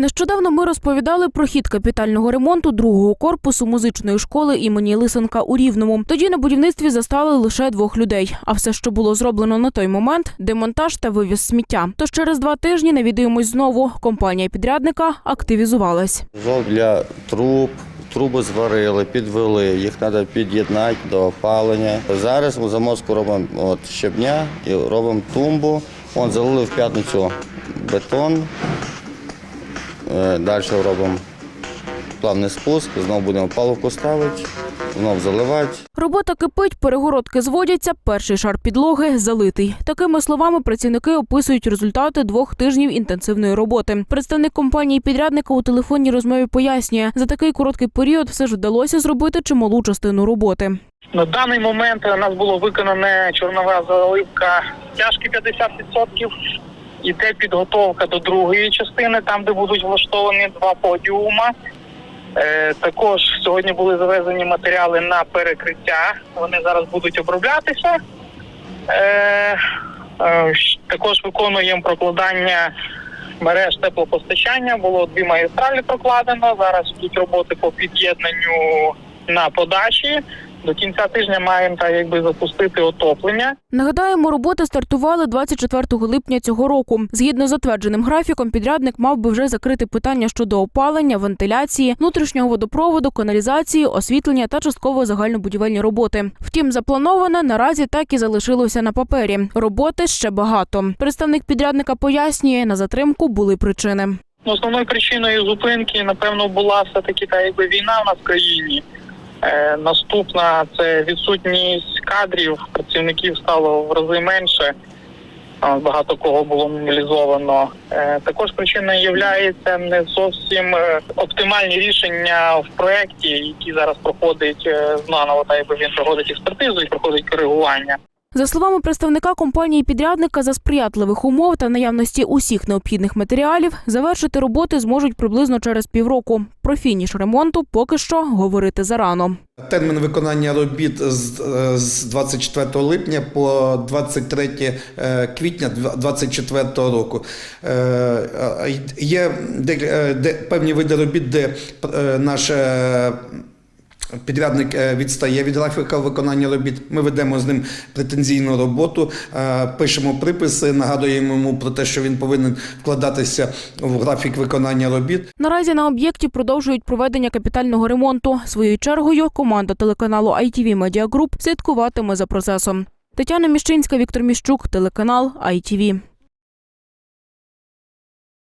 Нещодавно ми розповідали про хід капітального ремонту другого корпусу музичної школи імені Лисенка у Рівному. Тоді на будівництві застали лише двох людей. А все, що було зроблено на той момент, демонтаж та вивіз сміття. Тож через два тижні навідуємось знову. Компанія підрядника активізувалась. Зов для труб, труби зварили, підвели, їх треба під'єднати до опалення. Зараз ми замозку робимо щебня і робимо тумбу. Он залили в п'ятницю бетон. Е, Далі робимо плавний спуск, знову будемо палубку ставити, знову заливати. Робота кипить, перегородки зводяться, перший шар підлоги залитий. Такими словами працівники описують результати двох тижнів інтенсивної роботи. Представник компанії підрядника у телефонній розмові пояснює, за такий короткий період все ж вдалося зробити чималу частину роботи. На даний момент у нас було виконане чорнова заливка тяжки 50%. Іде підготовка до другої частини, там де будуть влаштовані два подіума. Е, також сьогодні були завезені матеріали на перекриття. Вони зараз будуть оброблятися. Е, е, також виконуємо прокладання мереж теплопостачання. Було дві магістралі прокладено. Зараз йдуть роботи по під'єднанню на подачі. До кінця тижня маємо так якби запустити отоплення. Нагадаємо, роботи стартували 24 липня цього року. Згідно з затвердженим графіком, підрядник мав би вже закрити питання щодо опалення, вентиляції, внутрішнього водопроводу, каналізації, освітлення та частково загальнобудівельні роботи. Втім, заплановане наразі так і залишилося на папері. Роботи ще багато. Представник підрядника пояснює, на затримку були причини. Основною причиною зупинки, напевно, була все таки та якби війна в нас в країні. Е, наступна це відсутність кадрів, працівників стало в рази менше. Багато кого було мобілізовано. Е, також причиною є не зовсім е, оптимальні рішення в проєкті, які зараз проходить е, знаново, та якби він проходить експертизу і проходить коригування. За словами представника компанії підрядника, за сприятливих умов та наявності усіх необхідних матеріалів завершити роботи зможуть приблизно через півроку. Про фініш ремонту поки що говорити зарано. Термін виконання робіт з, е, з 24 липня по 23 е, квітня 2024 року. Е, е, Є певні види робіт, де наш підрядник е, відстає від графіка виконання робіт. Ми ведемо з ним претензійну роботу, е, пишемо приписи, нагадуємо йому про те, що він повинен вкладатися в графік виконання робіт. Наразі на об'єкті продовжують проведення капітального ремонту. Своєю чергою команда телеканалу ITV Media Group слідкуватиме за процесом. Тетяна Міщинська, Віктор Міщук, телеканал ITV.